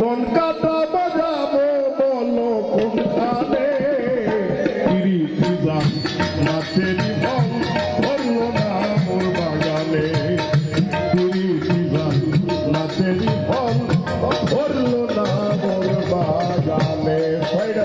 কনকাতা বাজাবো বলো কোনখানে? গিরি পূজা নাচের বলল না মোর বাগানে। গিরি পূজা নাচের বলল না মোর বাগানে। ছয়টা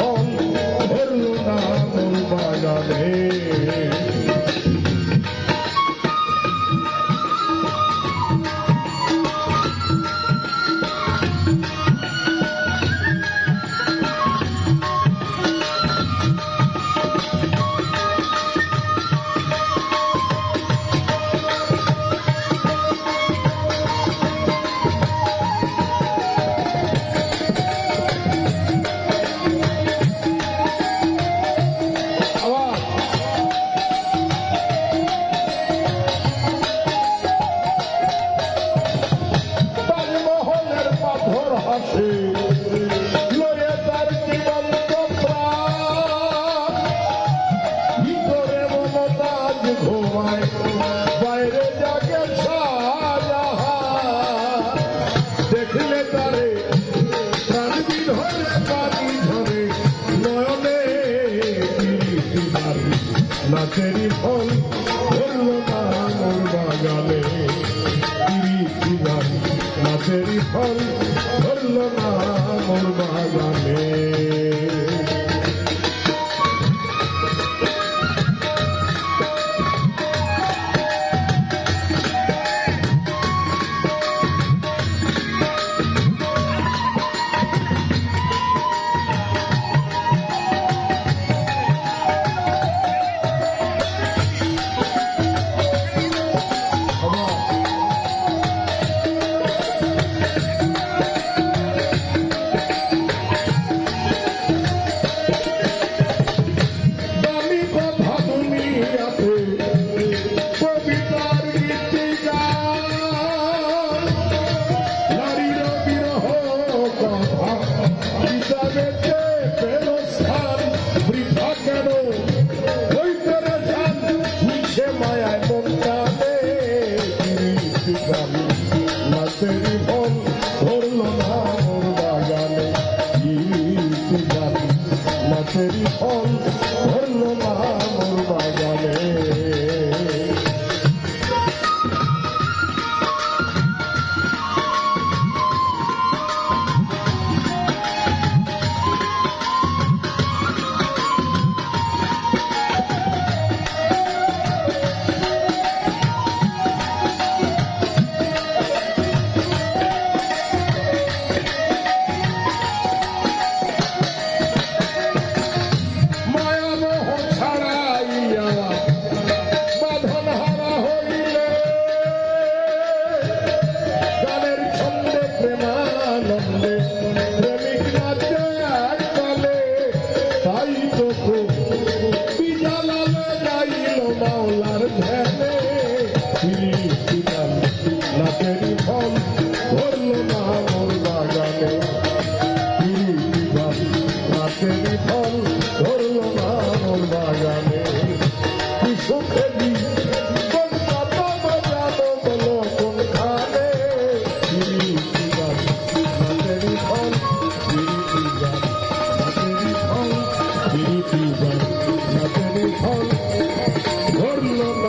গাছেরই ফল ধরলো মোর বাগানে। গাছেরই ফল ধরলো মোর বাগানে। ফল ধরল না আমল বাগানে কৃষক দেবী ধরল